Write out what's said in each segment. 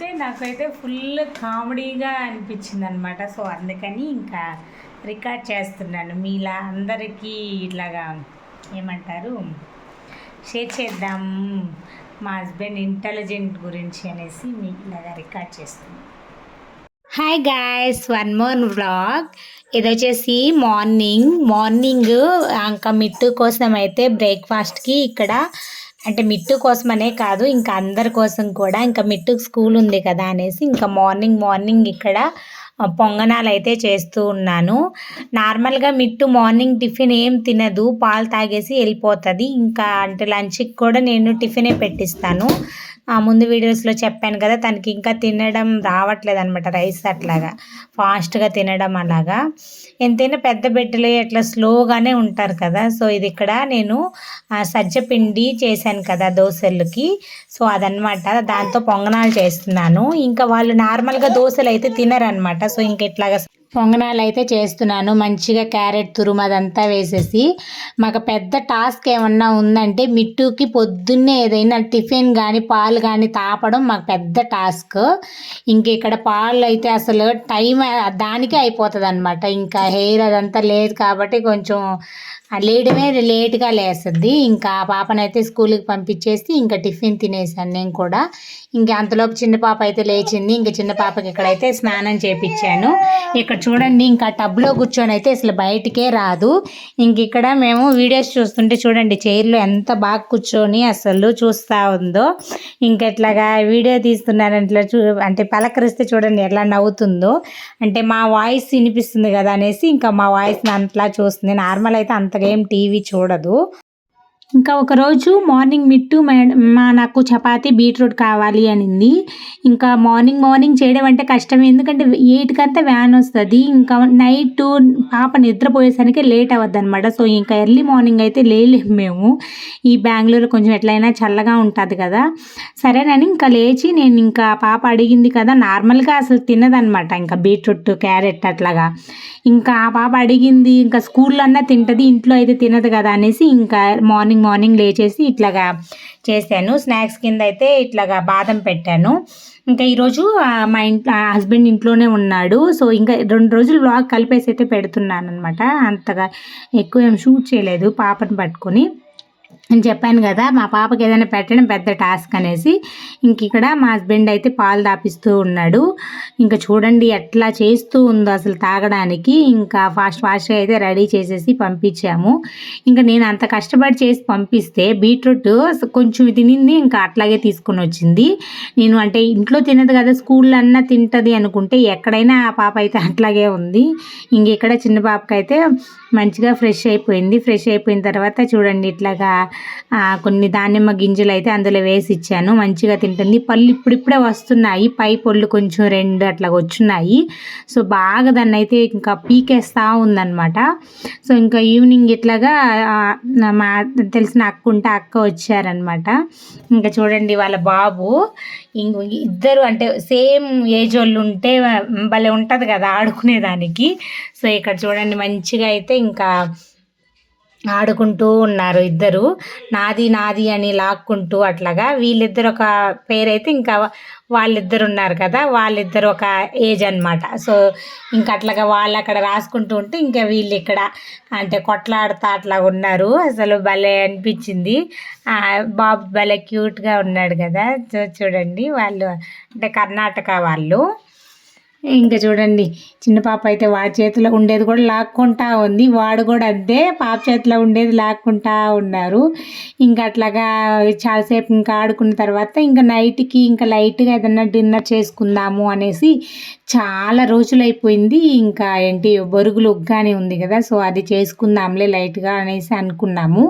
అయితే నాకైతే ఫుల్ కామెడీగా అనిపించింది అనమాట సో అందుకని ఇంకా రికార్డ్ చేస్తున్నాను. మీలా అందరికీ ఇట్లాగా ఏమంటారు? షేర్ చేద్దాం. మా హస్బెండ్ ఇంటెలిజెంట్ గురించి అనేసి మీకు ఇలాగా రికార్డ్ చేస్తున్నాను. Hi guys one more vlog ఇది వచ్చేసి మార్నింగ్. మార్నింగ్ ఇంకా మిట్టు కోసం అయితే బ్రేక్ఫాస్ట్కి ఇక్కడ అంటే మిట్టు కోసమనే కాదు ఇంకా అందరి కోసం కూడా. ఇంకా మిట్టుకు స్కూల్ ఉంది కదా అనేసి ఇంకా మార్నింగ్ మార్నింగ్ ఇక్కడ పొంగనాలు అయితే చేస్తూ ఉన్నాను. నార్మల్గా మిట్టు మార్నింగ్ టిఫిన్ ఏం తినదు. పాలు తాగేసి వెళ్ళిపోతుంది. ఇంకా అంటే లంచ్కి కూడా నేను టిఫినే పెట్టిస్తాను. ముందు వీడియోస్లో చెప్పాను కదా తనకి ఇంకా తినడం రావట్లేదు అనమాట రైస్ అట్లాగా. ఫాస్ట్గా తినడం అలాగా. ఎంతైనా పెద్ద బిడ్డలు అట్లా స్లోగానే ఉంటారు కదా. సో ఇది ఇక్కడ నేను సజ్జపిండి చేశాను కదా దోశలకి. సో అదనమాట దాంతో పొంగనాలు చేస్తున్నాను. ఇంకా వాళ్ళు నార్మల్గా దోశలు అయితే తినరనమాట సో ఇంక ఇట్లాగా పొంగనాలు అయితే చేస్తున్నాను. మంచిగా క్యారెట్ తురుము అదంతా వేసేసి మాకు పెద్ద టాస్క్ ఏమన్నా ఉందంటే మిట్టుకి పొద్దున్నే ఏదైనా టిఫిన్ కానీ పాలు కానీ తాపడం మాకు పెద్ద టాస్క్. ఇంక ఇక్కడ పాలు అయితే అసలు టైం దానికే అయిపోతుంది అనమాట ఇంకా హెయిర్ అదంతా లేదు కాబట్టి కొంచెం లేడమే లేట్గా లేస్తుంది. ఇంకా ఆ పాపనైతే స్కూల్కి పంపించేసి ఇంకా టిఫిన్ తినేసాను నేను కూడా. ఇంకా అంతలోపు చిన్న పాప అయితే లేచింది. ఇంకా చిన్న పాపకి ఇక్కడైతే స్నానం చేపించాను ఇక్కడ చూడండి ఇంకా టబ్లో కూర్చొని అయితే అసలు బయటికే రాదు. ఇంక ఇక్కడ మేము వీడియోస్ చూస్తుంటే చూడండి చైర్లో ఎంత బాగా కూర్చొని అసలు చూస్తూ ఉందో. ఇంకెట్లాగా వీడియో తీస్తున్నాను అట్లా చూ అంటే పలకరిస్తే చూడండి ఎలా నవ్వుతుందో. అంటే మా వాయిస్ వినిపిస్తుంది కదా అనేసి ఇంకా మా వాయిస్ అంతలా చూస్తుంది. నార్మల్ అయితే అంతగా ఏం టీవీ చూడదు. ఇంకా ఒకరోజు మార్నింగ్ మిట్టు మేడం మా నాకు చపాతీ బీట్రూట్ కావాలి అనింది. ఇంకా మార్నింగ్ మార్నింగ్ చేయడం అంటే కష్టం ఎందుకంటే ఎయిట్కంతా వ్యాన్ వస్తుంది. ఇంకా నైట్ పాప నిద్రపోయేసరికి లేట్ అవ్వద్దు అనమాట సో ఇంకా ఎర్లీ మార్నింగ్ అయితే లేలేము మేము. ఈ బెంగళూరు కొంచెం ఎట్లయినా చల్లగా ఉంటుంది కదా. సరేనని ఇంకా లేచి నేను ఇంకా పాప అడిగింది కదా నార్మల్గా అసలు తినదనమాట ఇంకా బీట్రూట్ క్యారెట్ అట్లాగా. ఇంకా ఆ పాప అడిగింది ఇంకా స్కూల్లో అన్నా తింటుంది ఇంట్లో అయితే తినదు కదా అనేసి ఇంకా మార్నింగ్ మార్నింగ్ లేచేసి ఇట్లాగా చేశాను. స్నాక్స్ కింద అయితే ఇట్లాగా బాదం పెట్టాను. ఇంకా ఈరోజు మా ఇంట్లో హస్బెండ్ ఇంట్లోనే ఉన్నాడు. సో ఇంకా రెండు రోజులు బ్లాగ్ కలిపేసి అయితే పెడుతున్నాను అనమాట అంతగా ఎక్కువ ఏం షూట్ చేయలేదు పాపను పట్టుకొని. నేను చెప్పాను కదా మా పాపకి ఏదైనా పెట్టడం పెద్ద టాస్క్ అనేసి. ఇంక ఇక్కడ మా హస్బెండ్ అయితే పాలు తాపిస్తూ ఉన్నాడు. ఇంకా చూడండి ఎట్లా చేస్తూ ఉందో అసలు తాగడానికి. ఇంకా ఫాస్ట్ ఫాస్ట్గా అయితే రెడీ చేసేసి పంపించాము. ఇంకా నేను అంత కష్టపడి చేసి పంపిస్తే బీట్రూట్ కొంచెం తినింది ఇంకా అట్లాగే తీసుకొని వచ్చింది. నేను అంటే ఇంట్లో తినదు కదా స్కూల్లో అన్నా తింటుంది అనుకుంటే ఎక్కడైనా ఆ పాప అయితే అట్లాగే ఉంది. ఇంక ఇక్కడ చిన్న పాపకైతే మంచిగా ఫ్రెష్ అయిపోయింది. ఫ్రెష్ అయిపోయిన తర్వాత చూడండి ఇట్లాగా కొన్ని దానిమ్మ గింజలు అయితే అందులో వేసి ఇచ్చాను. మంచిగా తింటుంది. పళ్ళు ఇప్పుడిప్పుడే వస్తున్నాయి. పై పళ్ళు కొంచెం రెండు అట్లా వచ్చున్నాయి. సో బాగా దాన్ని అయితే ఇంకా పీకేస్తూ ఉందన్నమాట. సో ఇంకా ఈవినింగ్ ఇట్లాగా మా తెలిసిన అక్క ఉంటే అక్క వచ్చారనమాట ఇంకా చూడండి వాళ్ళ బాబు. ఇంక ఇద్దరు అంటే సేమ్ ఏజ్ వాళ్ళు ఉంటే భలే ఉంటుంది కదా ఆడుకునేదానికి. సో ఇక్కడ చూడండి మంచిగా అయితే ఇంకా ఆడుకుంటూ ఉన్నారు ఇద్దరు. నాది నాది అని లాక్కుంటూ అట్లాగా. వీళ్ళిద్దరు ఒక పేరైతే ఇంకా వాళ్ళిద్దరు ఉన్నారు కదా. వాళ్ళిద్దరు ఒక ఏజ్ అన్నమాట. సో ఇంకా అట్లాగా వాళ్ళు అక్కడ రాసుకుంటూ ఉంటే ఇంకా వీళ్ళు ఇక్కడ అంటే కొట్లాడుతా అట్లా ఉన్నారు. అసలు భలే అనిపించింది. బాబు భలే క్యూట్గా ఉన్నాడు కదా. చూ- చూడండి వాళ్ళు అంటే కర్ణాటక వాళ్ళు. ఇంకా చూడండి చిన్న పాప అయితే వాడి చేతిలో ఉండేది కూడా లాక్కుంటా ఉంది. వాడు కూడా అంతే పాప చేతిలో ఉండేది లాక్కుంటా ఉన్నారు. ఇంకా అట్లాగా చాలాసేపు ఇంకా ఆడుకున్న తర్వాత ఇంకా నైట్కి ఇంకా లైట్గా ఏదన్నా డిన్నర్ చేసుకుందాము అనేసి చాలా రోజులు అయిపోయింది ఇంకా ఏంటి బొరుగులు ఉగ్గానే ఉంది కదా సో అది చేసుకుందాంలే లైట్గా అనేసి అనుకున్నాము.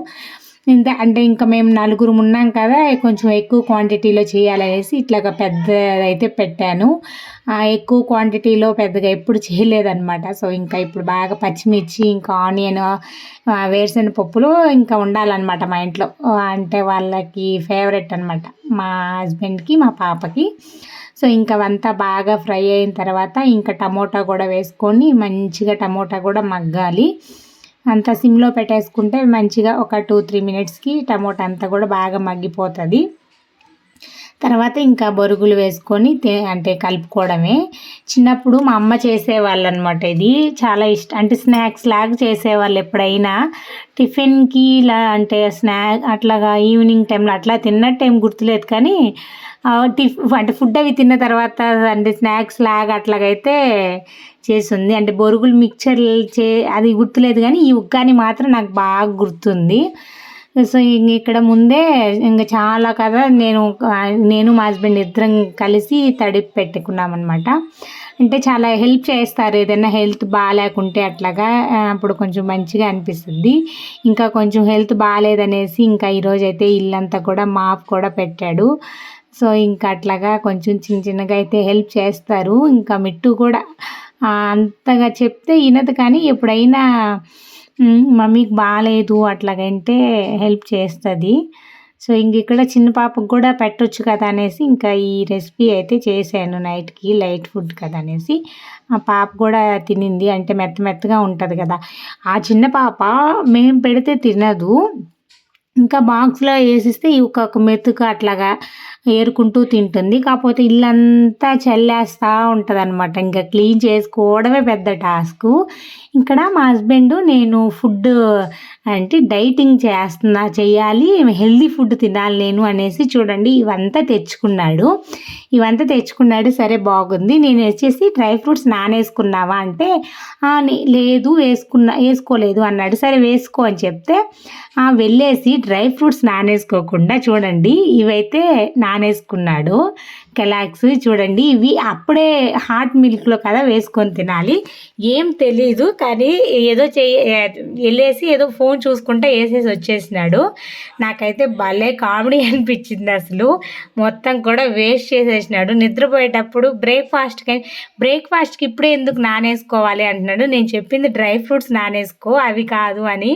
ఇంత అంటే ఇంకా మేము నలుగురు ఉన్నాం కదా కొంచెం ఎక్కువ క్వాంటిటీలో చేయాలనేసి ఇట్లాగా పెద్ద అయితే పెట్టాను ఎక్కువ క్వాంటిటీలో పెద్దగా ఎప్పుడు చేయలేదన్నమాట. సో ఇంకా ఇప్పుడు బాగా పచ్చిమిర్చి ఇంకా ఆనియన్ వేరుశెనగ పప్పులు ఇంకా ఉండాలన్నమాట మా ఇంట్లో. అంటే వాళ్ళకి ఫేవరెట్ అనమాట మా హస్బెండ్కి మా పాపకి. సో ఇంకా అవంతా బాగా ఫ్రై అయిన తర్వాత ఇంకా టమోటా కూడా వేసుకొని మంచిగా టమోటా కూడా మగ్గాలి. అంతా సిమ్లో పెట్టేసుకుంటే మంచిగా ఒక టూ త్రీ మినిట్స్కి టమోటా అంతా కూడా బాగా మగ్గిపోతుంది. తర్వాత ఇంకా బొరుగులు వేసుకొని అంటే కలుపుకోవడమే. చిన్నప్పుడు మా అమ్మ చేసేవాళ్ళు అనమాట ఇది. చాలా ఇష్టం అంటే స్నాక్స్ లాగా చేసేవాళ్ళు ఎప్పుడైనా. టిఫిన్కి ఇలా అంటే స్నాక్ అట్లాగా ఈవినింగ్ టైంలో అట్లా తిన్నట్టు ఏం గుర్తులేదు కానీ టిఫ్ అంటే ఫుడ్ అవి తిన్న తర్వాత అంటే స్నాక్స్ లాగా అట్లాగైతే చేసింది అంటే బొరుగులు మిక్చర్ చే అది గుర్తులేదు కానీ ఈ ఉగ్గాని మాత్రం నాకు బాగా గుర్తుంది. సో ఇంక ఇక్కడ ముందే ఇంకా చాలా కదా నేను నేను మా హస్బెండ్ ఇద్దరం కలిసి తడిపి పెట్టుకున్నాం అనమాట అంటే చాలా హెల్ప్ చేస్తారు. ఏదైనా హెల్త్ బాగాలేకుంటే అట్లాగా అప్పుడు కొంచెం మంచిగా అనిపిస్తుంది. ఇంకా కొంచెం హెల్త్ బాగాలేదనేసి ఇంకా ఈరోజు అయితే ఇల్లంతా కూడా మాప్ కూడా పెట్టాడు. సో ఇంకా అట్లాగా కొంచెం చిన్న చిన్నగా అయితే హెల్ప్ చేస్తారు. ఇంకా మిట్టు కూడా అంతగా చెప్తే వినదు కానీ ఎప్పుడైనా మమ్మీకి బాగాలేదు అట్లాగంటే హెల్ప్ చేస్తుంది. సో ఇంక ఇక్కడ చిన్న పాపకు కూడా పెట్టొచ్చు కదా అనేసి ఇంకా ఈ రెసిపీ అయితే చేశాను నైట్కి లైట్ ఫుడ్ కదా అనేసి. ఆ పాప కూడా తినింది అంటే మెత్త మెత్తగా ఉంటుంది కదా. ఆ చిన్న పాప మేము పెడితే తినదు. ఇంకా బాక్స్లో వేసిస్తే ఈ ఒక్కొక్క మెతుకు అట్లాగా ఏరుకుంటూ తింటుంది. కాకపోతే ఇల్లంతా చల్లేస్తూ ఉంటుంది అనమాట ఇంకా క్లీన్ చేసుకోవడమే పెద్ద టాస్క్. ఇక్కడ మా హస్బెండ్ నేను ఫుడ్ అంటే డైటింగ్ చేస్తున్నా చేయాలి హెల్దీ ఫుడ్ తినాలి నేను అనేసి చూడండి ఇవంతా తెచ్చుకున్నాడు. ఇవంతా తెచ్చుకున్నాడు సరే బాగుంది నేను వచ్చేసి డ్రై ఫ్రూట్స్ నానేసుకున్నావా అంటే లేదు వేసుకున్నా వేసుకోలేదు అన్నాడు. సరే వేసుకో అని చెప్తే వెళ్ళేసి డ్రై ఫ్రూట్స్ నానేసుకోకుండా చూడండి ఇవైతే నానేసుకున్నాడు. కెలాక్స్ చూడండి. ఇవి అప్పుడే హాట్ మిల్క్లో కదా వేసుకొని తినాలి. ఏం తెలీదు కానీ ఏదో చెయ్యి వెళ్ళేసి ఏదో ఫోన్ చూసుకుంటే వేసేసి వచ్చేసినాడు. నాకైతే భలే కామెడీ అనిపించింది అసలు. మొత్తం కూడా వేస్ట్ చేసేసినాడు. నిద్రపోయేటప్పుడు బ్రేక్ఫాస్ట్ కానీ బ్రేక్ఫాస్ట్కి ఇప్పుడే ఎందుకు నానేసుకోవాలి అంటున్నాడు. నేను చెప్పింది డ్రై ఫ్రూట్స్ నానేసుకో అవి కాదు అని.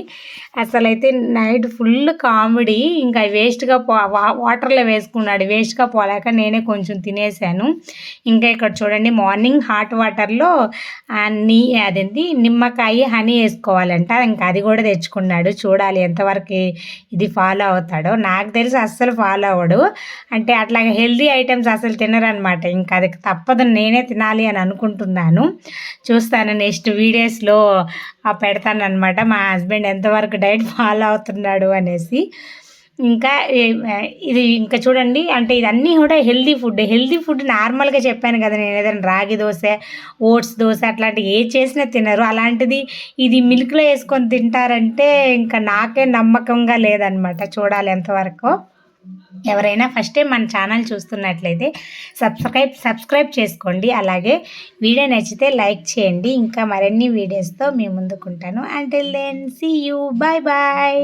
అసలైతే నైట్ ఫుల్ కామెడీ. ఇంకా వేస్ట్గా పో వాటర్లో వేసుకున్నాడు. వేస్ట్గా పోలేక నేనే కొంచెం కొంచెం తినేసాను. ఇంకా ఇక్కడ చూడండి మార్నింగ్ హాట్ వాటర్లో నీ అదేంటి నిమ్మకాయ హనీ వేసుకోవాలంట. ఇంకా అది కూడా తెచ్చుకున్నాడు. చూడాలి ఎంతవరకు ఇది ఫాలో అవుతాడో. నాకు తెలిసి అస్సలు ఫాలో అవ్వడు. అంటే అట్లాగే హెల్దీ ఐటమ్స్ అసలు తినరనమాట. ఇంకా అది తప్పదు నేనే తినాలి అని అనుకుంటున్నాను. చూస్తాను నెక్స్ట్ వీడియోస్లో పెడతానమాట మా హస్బెండ్ ఎంతవరకు డైట్ ఫాలో అవుతున్నాడు అనేసి. ఇంకా ఇది ఇంకా చూడండి అంటే ఇదన్నీ కూడా హెల్దీ ఫుడ్. హెల్దీ ఫుడ్ నార్మల్గా చెప్పాను కదా నేను ఏదైనా రాగి దోశ ఓట్స్ దోశ అట్లాంటివి ఏ చేసినా తినరు. అలాంటిది ఇది మిల్క్లో వేసుకొని తింటారంటే ఇంకా నాకే నమ్మకంగా లేదనమాట చూడాలి ఎంతవరకు. ఎవరైనా ఫస్ట్ టైం మన ఛానల్ చూస్తున్నట్లయితే సబ్స్క్రైబ్ సబ్స్క్రైబ్ చేసుకోండి. అలాగే వీడియో నచ్చితే లైక్ చేయండి. ఇంకా మరిన్ని వీడియోస్తో మీ ముందుకుంటాను. Until then see you bye bye